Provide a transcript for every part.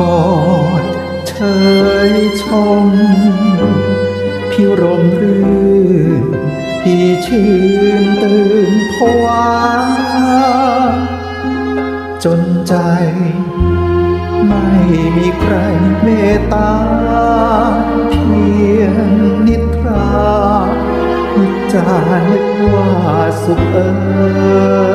กอดเชยชมพี่รมรื่นพี่ชื่นตื่นผวาจนใจ ไม่มีใครเมตตา เพียงนิทรานิจานึกว่าสุขเอ่ย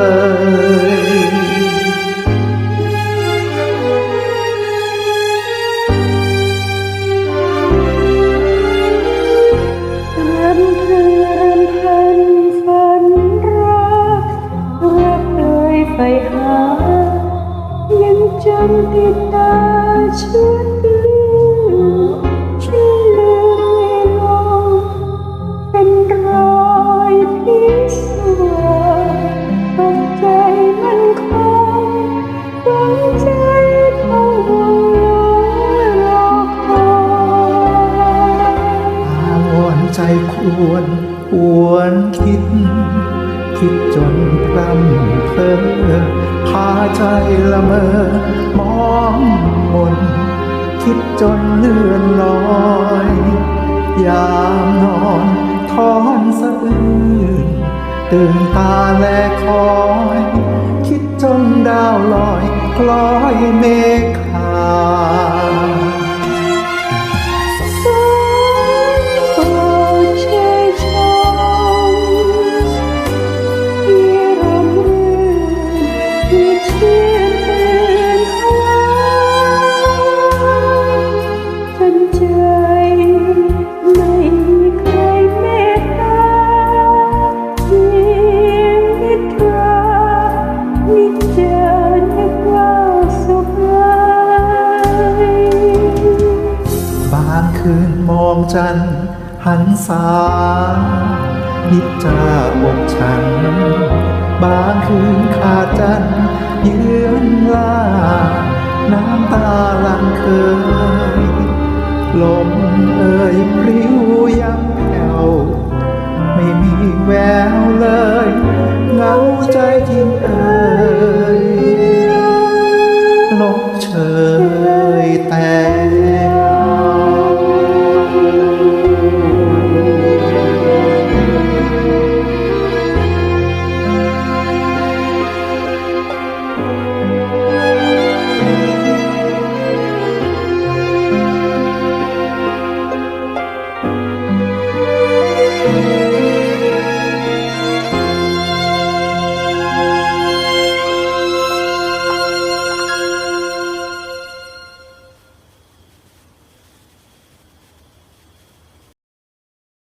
จำติดตาชุดลืมช่วยลืมไม่ลงเป็นรอยพิศวาสตกใจมันคงฝังใจพะวงรอคอยอาวรใจควรหวนคิด คิดจนพร่ำเพ้อ ใจละเมอมองมน คิดจนเลื่อนลอย ยามนอนทอนสะอื้นตื่นตาแลคอย คิดจนดาวลอย คล้อยเมฆขาว คืนมองจันหันสานิจจาอกฉัน บางคืนขาดจันยืนลาน้ำตาลังเคย ลมเอ่ยพริ้วยังแผ่วไม่มีแววเลย เหงาใจทิ้งเอ่ย